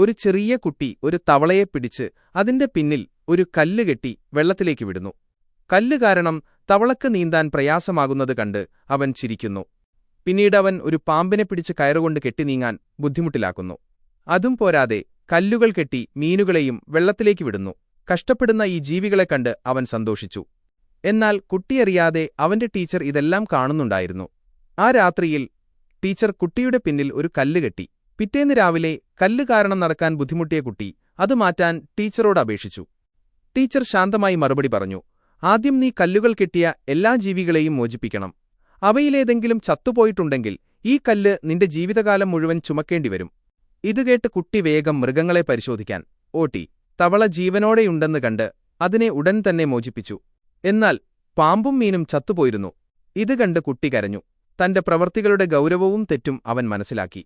ഒരു ചെറിയ കുട്ടി ഒരു തവളയെ പിടിച്ച് അതിന്റെ പിന്നിൽ ഒരു കല്ല് കെട്ടി വെള്ളത്തിലേക്ക് വിടുന്നു. കല്ല് കാരണം തവളക്ക് നീന്താൻ പ്രയാസമാകുന്നത് കണ്ട് അവൻ ചിരിക്കുന്നു. പിന്നീട് അവൻ ഒരു പാമ്പിനെ പിടിച്ച് കയറുകൊണ്ട് കെട്ടി നീങ്ങാൻ ബുദ്ധിമുട്ടിലാക്കുന്നു. അതും പോരാതെ കല്ലുകൾ കെട്ടി മീനുകളെയും വെള്ളത്തിലേക്ക് വിടുന്നു. കഷ്ടപ്പെടുന്ന ഈ ജീവികളെ കണ്ട് അവൻ സന്തോഷിച്ചു. എന്നാൽ കുട്ടിയറിയാതെ അവന്റെ ടീച്ചർ ഇതെല്ലാം കാണുന്നുണ്ടായിരുന്നു. ആ രാത്രിയിൽ ടീച്ചർ കുട്ടിയുടെ പിന്നിൽ ഒരു കല്ല് കെട്ടി പിറ്റേന്ന് രാവിലെ കല്ല് കാരണം നടക്കാൻ ബുദ്ധിമുട്ടിയ കുട്ടി അത് മാറ്റാൻ ടീച്ചറോട് അപേക്ഷിച്ചു. ടീച്ചർ ശാന്തമായി മറുപടി പറഞ്ഞു ആദ്യം നീ കല്ലുകൾ കിട്ടിയ എല്ലാ ജീവികളെയും മോചിപ്പിക്കണം. അവയിലേതെങ്കിലും ചത്തുപോയിട്ടുണ്ടെങ്കിൽ ഈ കല്ല് നിന്റെ ജീവിതകാലം മുഴുവൻ ചുമക്കേണ്ടിവരും. ഇതുകേട്ട് കുട്ടി വേഗം മൃഗങ്ങളെ പരിശോധിക്കാൻ. ഓട്ടി തവള ജീവനോടെയുണ്ടെന്ന് കണ്ട് അതിനെ ഉടൻ തന്നെ മോചിപ്പിച്ചു. എന്നാൽ പാമ്പും മീനും ചത്തുപോയിരുന്നു. ഇത് കണ്ട് കുട്ടി കരഞ്ഞു. തന്റെ പ്രവർത്തികളുടെ ഗൗരവവും തെറ്റും അവൻ മനസ്സിലാക്കി.